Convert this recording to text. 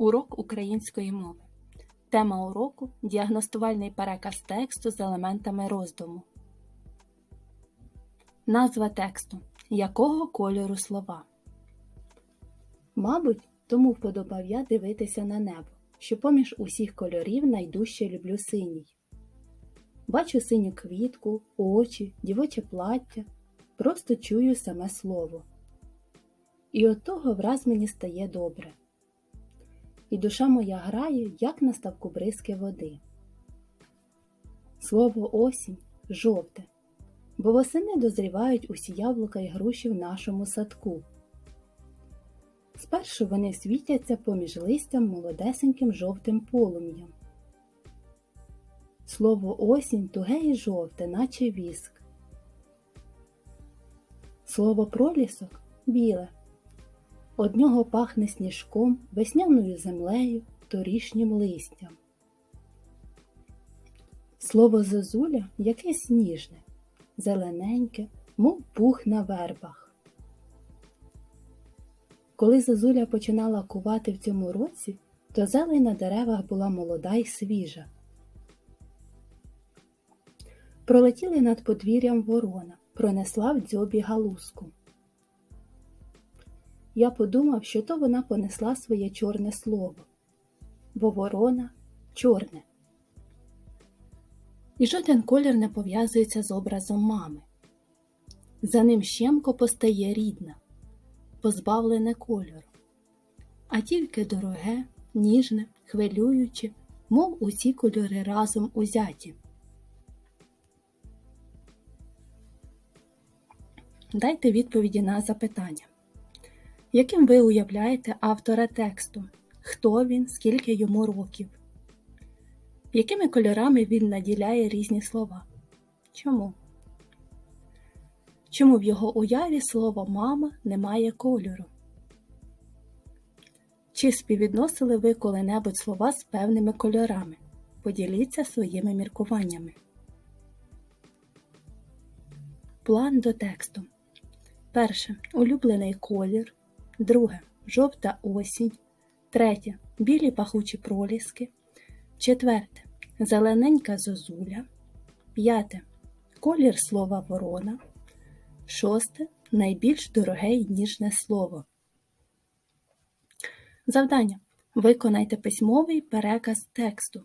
Урок української мови. Тема уроку діагностувальний переказ тексту з елементами роздуму. Назва тексту. Якого кольору слова? Мабуть, тому вподобав я дивитися на небо, що поміж усіх кольорів найдужче люблю синій. Бачу синю квітку, очі, дівоче плаття, просто чую саме слово. І от того враз мені стає добре. І душа моя грає, як на ставку бризки води. Слово осінь жовте, бо восени дозрівають усі яблука й груші в нашому садку. Спершу вони світяться поміж листям молодесеньким жовтим полум'ям. Слово осінь туге і жовте, наче віск. Слово пролісок біле. Од нього пахне сніжком, весняною землею, торішнім листям. Слово зозуля якесь ніжне, зелененьке, мов пух на вербах. Коли зозуля починала кувати в цьому році, то зелень на деревах була молода й свіжа. Пролетіли над подвір'ям ворона, пронесла в дзьобі галузку. Я подумав, що то вона понесла своє чорне слово, бо ворона чорне. І жоден колір не пов'язується з образом мами. За ним щемко постає рідна, позбавлене кольору, а тільки дороге, ніжне, хвилююче, мов усі кольори разом узяті. Дайте відповіді на запитання. Яким ви уявляєте автора тексту? Хто він, скільки йому років? Якими кольорами він наділяє різні слова? Чому? Чому в його уяві слово мама не має кольору? Чи співвідносили ви коли-небудь слова з певними кольорами? Поділіться своїми міркуваннями. План до тексту. Перше. Улюблений колір. Друге жовта осінь. Третє білі пахучі проліски. Четверте зелененька зозуля. П'яте колір слова ворона. Шосте найбільш дороге й ніжне слово. Завдання. Виконайте письмовий переказ тексту.